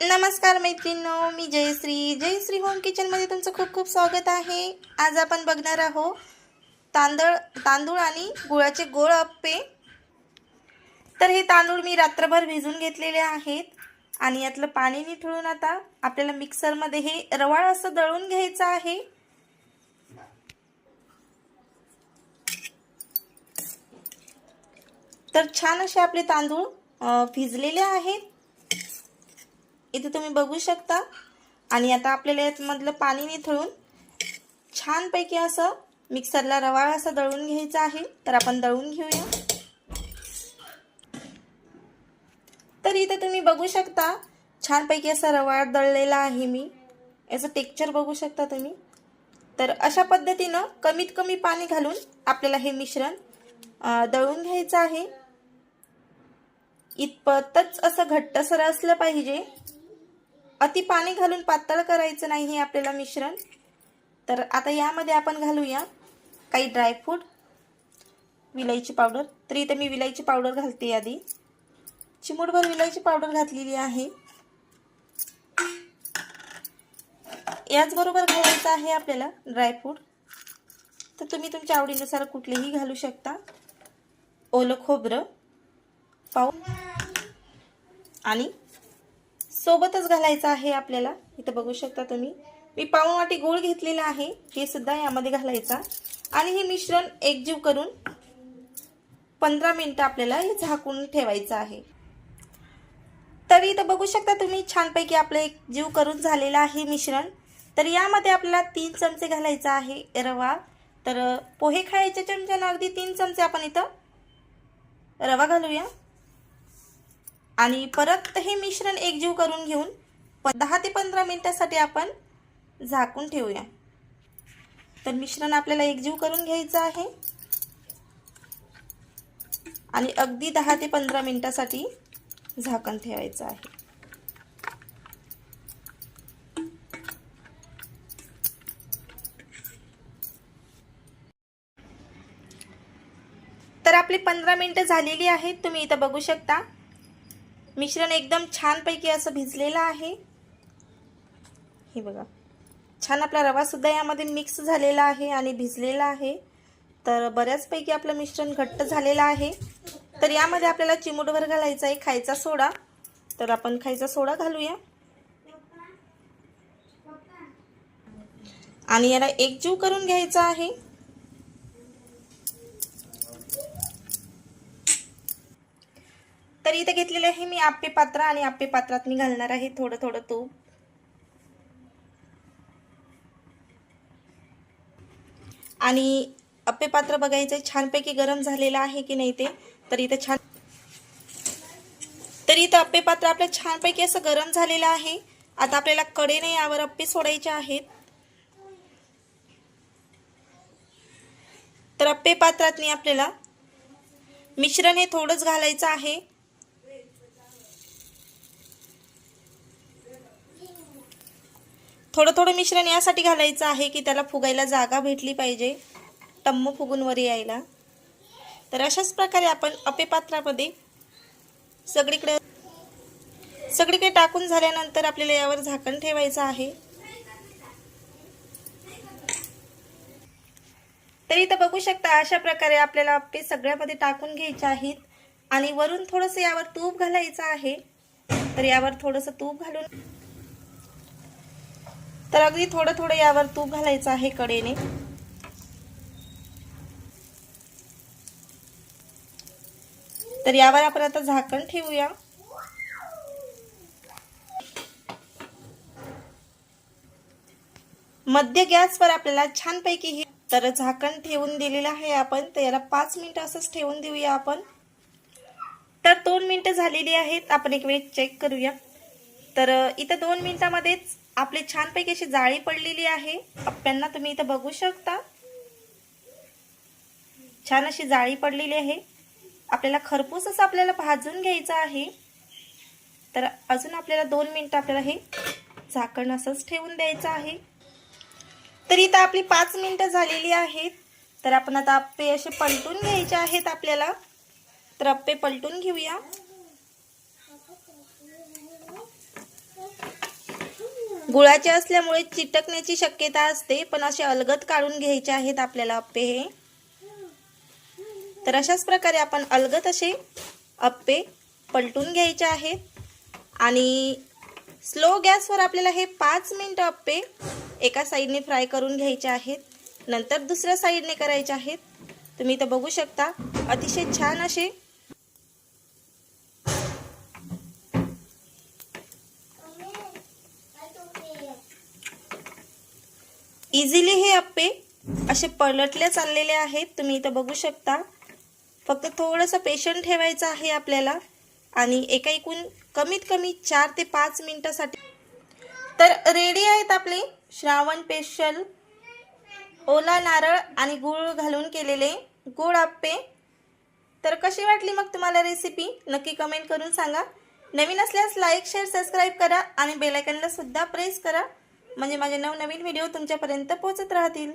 नमस्कार मैत्रिणींनो मी जयश्री. जयश्री होम किचनमध्ये तुमचं खूप खूप स्वागत आहे. आज आपण बघणार आहोत तांदळ तांदूळ आणि गुळाचे गोळ अप्पे. तर हे तांदूळ मी रात्रभर भिजून घेतलेले आहेत आणि यातलं पाणी निथळून आता आपल्याला मिक्सरमध्ये हे रवाळ असं दळून घ्यायचं आहे. तर छान असे आपले तांदूळ भिजलेले आहेत. इथे तुम्ही बघू शकता. आणि आता आपल्याला यातमधलं पाणी निथळून छानपैकी असं मिक्सरला रवाळ असं दळून घ्यायचं आहे. तर आपण दळून घेऊया. तर इथे तुम्ही बघू शकता छानपैकी असा रवाळ दळलेला आहे मी. याचं टेक्चर बघू शकता तुम्ही. तर अशा पद्धतीनं कमीत कमी पाणी घालून आपल्याला हे मिश्रण दळून घ्यायचं आहे. इतपतच असं घट्टसर असलं पाहिजे. अति पाणी घालून पातळ करायचं नाही हे आपल्याला मिश्रण. तर आता यामध्ये आपण घालूया काही ड्रायफ्रूट विलायची पावडर. तर इथे मी विलायची पावडर घालते आधी. चिमूटभर विलायची पावडर घातलेली आहे. याचबरोबर घालायचं आहे आपल्याला ड्रायफ्रूट तर तुम्ही तुमच्या आवडीनुसार कुठलेही घालू शकता. ओलं खोबरं पाऊ आणि सोबतच घालायचं आहे आपल्याला. इथं बघू शकता तुम्ही. मी पाऊण वाटी गूळ घेतलेला आहे. हे सुद्धा यामध्ये घालायचा. आणि हे मिश्रण एकजीव करून पंधरा मिनटं आपल्याला हे झाकून ठेवायचं आहे. तर इथं बघू शकता तुम्ही छानपैकी आपलं एक जीव करून झालेलं आहे मिश्रण. तर यामध्ये आपल्याला तीन चमचे घालायचा आहे रवा. तर पोहे खायच्या चमच्यानं अगदी तीन चमचे आपण इथं रवा घालूया. आणि परत हे मिश्रण एकजीव करून घेऊन प दहा ते पंधरा मिनटासाठी आपण झाकून ठेवूया. तर मिश्रण आपल्याला एकजीव करून घ्यायचं आहे. आणि अगदी दहा ते पंधरा मिनटासाठी झाकण ठेवायचं आहे. तर आपली पंधरा मिनिटं झालेली आहेत. तुम्ही इथं बघू शकता. मिश्रण एकदम छानपैकी असं भिजलेलं आहे. हे बघा. छान आपला रवासुद्धा यामध्ये मिक्स झालेला आहे आणि भिजलेला आहे. तर बऱ्याचपैकी आपलं मिश्रण घट्ट झालेलं आहे. तर यामध्ये आपल्याला चिमूटभर घालायचा आहे खायचा सोडा. तर आपण खायचा सोडा घालूया. आणि याला एकजीव करून घ्यायचा आहे. तर इथे घेतलेलं आहे मी आप्पे पात्र आणि आप्पे पात्रात मी घालणार आहे. थोडं थोडं तूप आणि आप्पे पात्र बघायचं छानपैकी गरम झालेलं आहे की नाही ते? तर इथं छान तर इथं आप्पे पात्र आपलं छानपैकी असं गरम झालेलं आहे. आता आपल्याला कडेने यावर अप्पे सोडायचे आहेत. तर अप्पे पात्रात आपल्याला मिश्रण हे थोडंच घालायचं आहे. थोडं थोडं मिश्रण यासाठी घालायचं आहे की त्याला फुगायला जागा भेटली पाहिजे. टम्म फुगून वर यायला. तर अशाच प्रकारे आपण अपेपात्रामध्ये सगळीकडे सगळीकडे टाकून झाल्यानंतर आपल्याला यावर झाकण ठेवायचं आहे. तर इथं बघू शकता अशा प्रकारे आपल्याला अप्पे सगळ्यामध्ये टाकून घ्यायचे आहेत. आणि वरून थोडंसं यावर तूप घालायचं आहे. तर यावर थोडंसं तूप घालून तर अगदी थोडं थोडं यावर तूप घालायचं आहे कडेने. तर यावर आपण आता झाकण ठेवूया. मध्य गॅसवर आपल्याला छानपैकी हे तर झाकण ठेवून दिलेलं आहे आपण. तर याला पाच मिनिटं असंच ठेवून देऊया आपण. तर दोन मिनिटं झालेली आहेत. आपण एक वेळ चेक करूया. तर इथं दोन मिनिटामध्येच आपली छानपैकी अशी जाळी पडलेली आहे. अप्प्यांना तुम्ही इथं बघू शकता. छान अशी जाळी पडलेली आहे. आपल्याला खरपूस असं आपल्याला भाजून घ्यायचं आहे. तर अजून आपल्याला दोन मिनटं आपल्याला हे झाकण असंच ठेवून द्यायचं आहे. तर इथं आपली पाच मिनटं झालेली आहेत. तर आपण आता आप्पे असे पलटून घ्यायचे आहेत आपल्याला. तर अप्पे पलटून घेऊया. गुळाचे असल्यामुळे चिटकण्याची शक्यता असते पण असे अलगद काढून घ्यायचे आहेत आपल्याला अप्पे हे. तर अशाच प्रकारे आपण अलगद असे अप्पे पलटून घ्यायचे आहेत. आणि स्लो गॅसवर आपल्याला हे पाच मिनटं अप्पे एका साईडने फ्राय करून घ्यायचे आहेत. नंतर दुसऱ्या साईडने करायचे आहेत. तुम्ही इथं बघू शकता अतिशय छान असे इझिली हे अप्पे असे पलटले चाललेले आहेत. तुम्ही इथं बघू शकता. फक्त थोडंसं पेशंट ठेवायचं आहे आपल्याला. आणि एका एकूण कमीत कमी चार ते पाच मिनटासाठी. तर रेडी आहेत आपले श्रावण पेशल ओला नारळ आणि गूळ घालून केलेले गूळ आप्पे तर कशी वाटली मग तुम्हाला रेसिपी नक्की कमेंट करून सांगा. नवीन असल्यास लाईक शेअर सबस्क्राईब करा आणि बेलायकनला सुद्धा प्रेस करा. म्हणजे माझे नवनवीन व्हिडिओ तुमच्यापर्यंत पोहोचत राहतील.